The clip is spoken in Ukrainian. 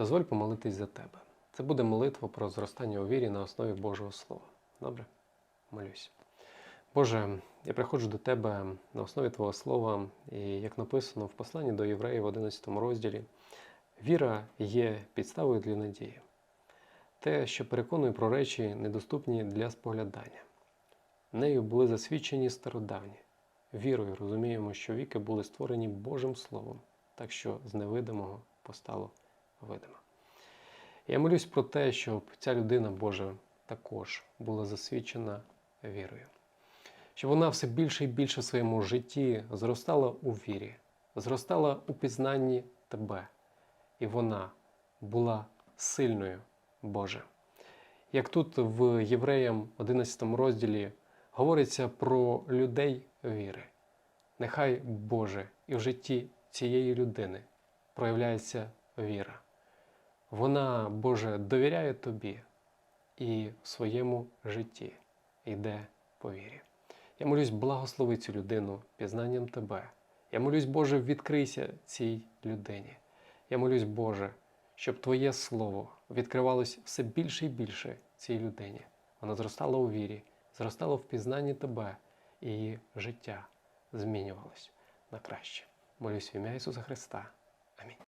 Дозволь помолитись за тебе. Це буде молитва про зростання у вірі на основі Божого Слова. Добре? Молюсь. Боже, я приходжу до Тебе на основі Твого Слова, і як написано в посланні до євреїв в 11 розділі, віра є підставою для надії. Те, що переконує про речі, недоступні для споглядання. Нею були засвідчені стародавні. Вірою розуміємо, що віки були створені Божим Словом, так що з невидимого постало видиме. Я молюсь про те, щоб ця людина Божа також була засвідчена вірою, щоб вона все більше і більше в своєму житті зростала у вірі, зростала у пізнанні Тебе, і вона була сильною Боже. Як тут в Євреям 11 розділі говориться про людей віри. Нехай Боже і в житті цієї людини проявляється віра. Вона, Боже, довіряє Тобі і в своєму житті йде по вірі. Я молюсь, благослови цю людину пізнанням Тебе. Я молюсь, Боже, відкрийся цій людині. Я молюсь, Боже, щоб Твоє Слово відкривалось все більше і більше цій людині. Вона зростала у вірі, зростала в пізнанні Тебе, і її життя змінювалось на краще. Молюсь в ім'я Ісуса Христа. Амінь.